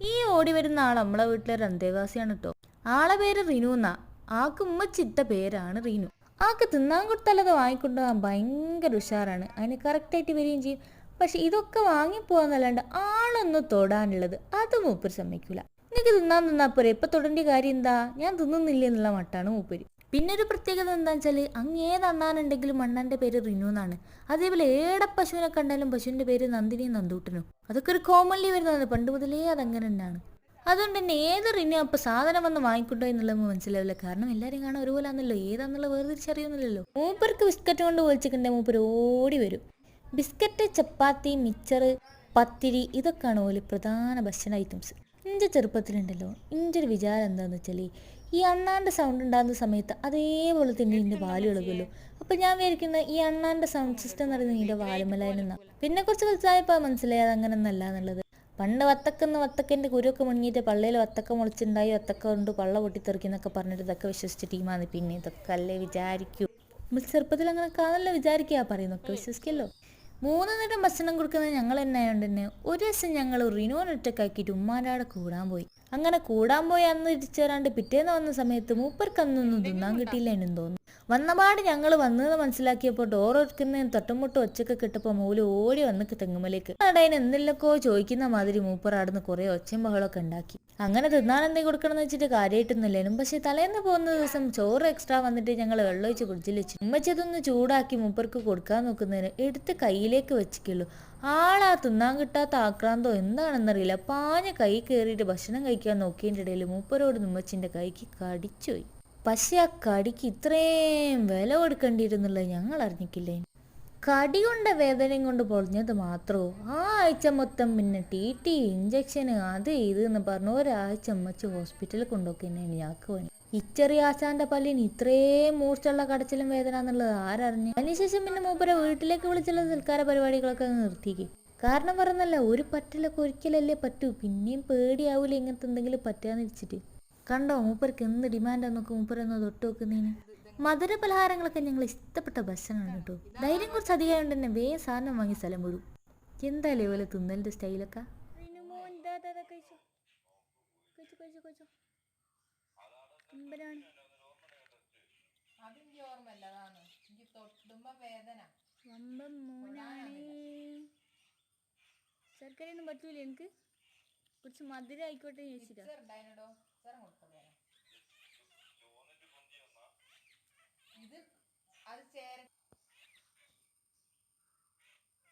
ഈ ഓടി വരുന്ന ആൾ നമ്മളെ വീട്ടിലെ ഒരു അന്തേവാസിയാണ് കേട്ടോ ആളെ പേര് റിനു എന്നാ. ആക്ക് ഉമ്മച്ചിട്ട പേരാണ് റിനു. ആക്ക് തിന്നാൻ കൊടുത്താലത് വാങ്ങിക്കൊണ്ടുപോകാൻ ഭയങ്കര ഉഷാറാണ്. അതിന് കറക്റ്റായിട്ട് വരികയും ചെയ്യും. പക്ഷെ ഇതൊക്കെ വാങ്ങിപ്പോവാന്നല്ലാണ്ട് ആളൊന്നും തൊടാനുള്ളത് അത് മൂപ്പര് സമ്മതിക്കൂല. നിങ്ങൾക്ക് തിന്നാൻ തിന്നാ പോരെ. തൊടേണ്ട കാര്യം എന്താ? ഞാൻ തിന്നുന്നില്ല എന്നുള്ള മട്ടാണ് മൂപ്പര്. പിന്നെ ഒരു പ്രത്യേകത എന്താ വെച്ചാൽ അങ്ങ് അണ്ണാനുണ്ടെങ്കിലും അണ്ണാന്റെ പേര് റിനു എന്നാണ്. അതേപോലെ ഏടെ പശുവിനെ കണ്ടാലും പശുവിന്റെ പേര് നന്ദിനിയും നന്ദൂട്ടനും. അതൊക്കെ ഒരു കോമൺലി വരുന്നതാണ്. പണ്ട് മുതലേ അതങ്ങനെ തന്നെയാണ്. അതുകൊണ്ട് തന്നെ ഏത് റിനു അപ്പൊ സാധനം വന്ന് വാങ്ങിക്കൊണ്ടോ എന്നുള്ളത് മനസ്സിലാവില്ല. കാരണം എല്ലാവരും കാണാൻ ഒരുപോലെ ആണല്ലോ ഏതാന്നുള്ള വേർതിരിച്ചറിയുന്നില്ലല്ലോ. മൂപ്പർക്ക് ബിസ്ക്കറ്റ് കൊണ്ട് വലിച്ചിട്ടുണ്ടെങ്കിൽ മൂപ്പർ ഓടി വരും. ബിസ്ക്കറ്റ് ചപ്പാത്തി മിച്ചർ പത്തിരി ഇതൊക്കെയാണ് ഓൽ പ്രധാന ഭക്ഷണ ഐറ്റംസ് എന്റെ ചെറുപ്പത്തിലുണ്ടല്ലോ. എന്റെ ഒരു വിചാരം എന്താണെന്ന് വെച്ചാൽ ഈ അണ്ണാന്റെ സൗണ്ട് ഉണ്ടാകുന്ന സമയത്ത് അതേപോലെ തന്നെ ഇതിന്റെ വാൽ ഇളകുമല്ലോ അപ്പോൾ ഞാൻ വിചാരിക്കുന്നത് ഈ അണ്ണാന്റെ സൗണ്ട് സിസ്റ്റം എന്ന് പറയുന്നത് ഇതിന്റെ വാലുമലായിരുന്ന പിന്നെ കുറച്ച് വലുതായപ്പോൾ മനസ്സിലായി അത് അങ്ങനെ ഒന്നല്ല എന്നുള്ളത്. പണ്ട് വത്തക്കെന്ന് വത്തക്കന്റെ കുരുവൊക്കെ മുങ്ങിയിട്ട് പള്ളയിൽ വത്തക്ക മുളച്ചുണ്ടായി വത്തക്ക കൊണ്ട് പള്ള പൊട്ടിത്തെറിക്കുന്നൊക്കെ പറഞ്ഞിട്ട് ഇതൊക്കെ വിശ്വസിച്ച ടീമാണ് പിന്നെ ഇതൊക്കെ അല്ലേ വിചാരിക്കൂ. നമ്മൾ ചെറുപ്പത്തിൽ അങ്ങനെ കാണല്ലോ വിചാരിക്കുക. പറയുന്നൊക്കെ വിശ്വസിക്കല്ലോ. മൂന്ന് നേരം ഭക്ഷണം കൊടുക്കുന്നത് ഞങ്ങൾ എന്നായോണ്ട് തന്നെ ഒരു ദിവസം ഞങ്ങൾ റിനോനൊറ്റക്കാക്കിയിട്ട് ഉമ്മാന്റെ കൂടാൻ പോയി. അങ്ങനെ കൂടാൻ പോയി അന്ന് തിരിച്ചു വരാണ്ട് പിറ്റേന്ന് വന്ന സമയത്ത് മൂപ്പർക്കന്നൊന്നും തിന്നാൻ കിട്ടിയില്ല എന്നും തോന്നുന്നു. വന്നപാട് ഞങ്ങൾ വന്നതെന്ന് മനസ്സിലാക്കിയപ്പോൾ ഡോർ ഒടുക്കുന്നതും തൊട്ടുമുട്ടും ഒച്ചയൊക്കെ കിട്ടപ്പോൾ മൂൽ ഓടി വന്ന് തെങ്ങുമലേക്ക് അടയിന് എന്തില്ലക്കോ ചോദിക്കുന്ന മാതിരി മൂപ്പർ ആടുന്ന് കുറേ ഒച്ചയും ബഹളമൊക്കെ ഉണ്ടാക്കി. അങ്ങനെ തിന്നാൻ എന്തെങ്കിലും കൊടുക്കണമെന്ന് വെച്ചിട്ട് കാര്യമായിട്ടൊന്നുമില്ലേനും പക്ഷെ തലേന്ന് പോകുന്ന ദിവസം ചോറ് എക്സ്ട്രാ വന്നിട്ട് ഞങ്ങൾ വെള്ളമൊഴിച്ച് കുടിച്ചിൽ വെച്ചു ഉമ്മച്ചതൊന്ന് ചൂടാക്കി മൂപ്പർക്ക് കൊടുക്കാൻ നോക്കുന്നതിന് എടുത്ത് കയ്യിലേക്ക് വെച്ചിക്കുള്ളൂ ആളാ തിന്നാൻ കിട്ടാത്ത ആക്രാന്തോ എന്താണെന്നറിയില്ല. പാഞ്ഞ കൈ കയറിയിട്ട് ഭക്ഷണം കഴിക്കാൻ നോക്കിയതിന്റെ ഇടയിൽ മൂപ്പരോട് ഉമ്മച്ചിന്റെ കൈക്ക് കടിച്ചുപോയി. പക്ഷെ ആ കടിക്ക് ഇത്രയും വില കൊടുക്കേണ്ടിയിരുന്നുള്ളത് ഞങ്ങൾ അറിഞ്ഞിക്കില്ലേ കടി കൊണ്ട വേദനയും കൊണ്ട് പൊളിഞ്ഞത് മാത്രമോ? ആ ആഴ്ച മൊത്തം പിന്നെ ടി ടി ഇഞ്ചക്ഷന് അത് ഇത് എന്ന് പറഞ്ഞ് ഒരാഴ്ച അമ്മച്ച് ഹോസ്പിറ്റലിൽ കൊണ്ടുപോക്കി തന്നെയാണ് ഞങ്ങൾക്ക് പണി ഇച്ചെറിയ ആശാന്റെ പല്ലിന് ഇത്രയും മൂർച്ചുള്ള കടച്ചിലും വേദന എന്നുള്ളത് ആരറിഞ്ഞു? അതിനുശേഷം പിന്നെ മൂപ്പരെ വീട്ടിലേക്ക് വിളിച്ചുള്ള സൽക്കാര പരിപാടികളൊക്കെ നിർത്തിക്ക്. കാരണം പറഞ്ഞല്ല ഒരു പറ്റിലൊക്കെ ഒരിക്കലല്ലേ പറ്റൂ. പിന്നെയും പേടിയാവൂല ഇങ്ങനത്തെ എന്തെങ്കിലും പറ്റാന്ന് വെച്ചിട്ട് കണ്ടോ മൂപ്പർക്ക് എന്ത് ഡിമാൻഡ് എന്നൊക്കെ മൂപ്പരൊന്ന് തൊട്ട് വെക്കുന്നതിന് മധുര പലഹാരങ്ങളൊക്കെ ഞങ്ങൾ ഇഷ്ടപ്പെട്ട ഭക്ഷണമാണ് കേട്ടോ. ധൈര്യം കുറച്ച് അധികമായതുകൊണ്ട് തന്നെ വേഗം സാധനം വാങ്ങി സ്ഥലം വിടും എന്തായാലും ഇതുപോലെ തിന്നലിന്റെ സ്റ്റൈലൊക്കെ? വേദന. ശർക്കരയൊന്നും പറ്റൂല എനിക്ക് കുറച്ച് മധുരം ആയിക്കോട്ടെ കൊടുത്തതേ ഇത് അത് ചേ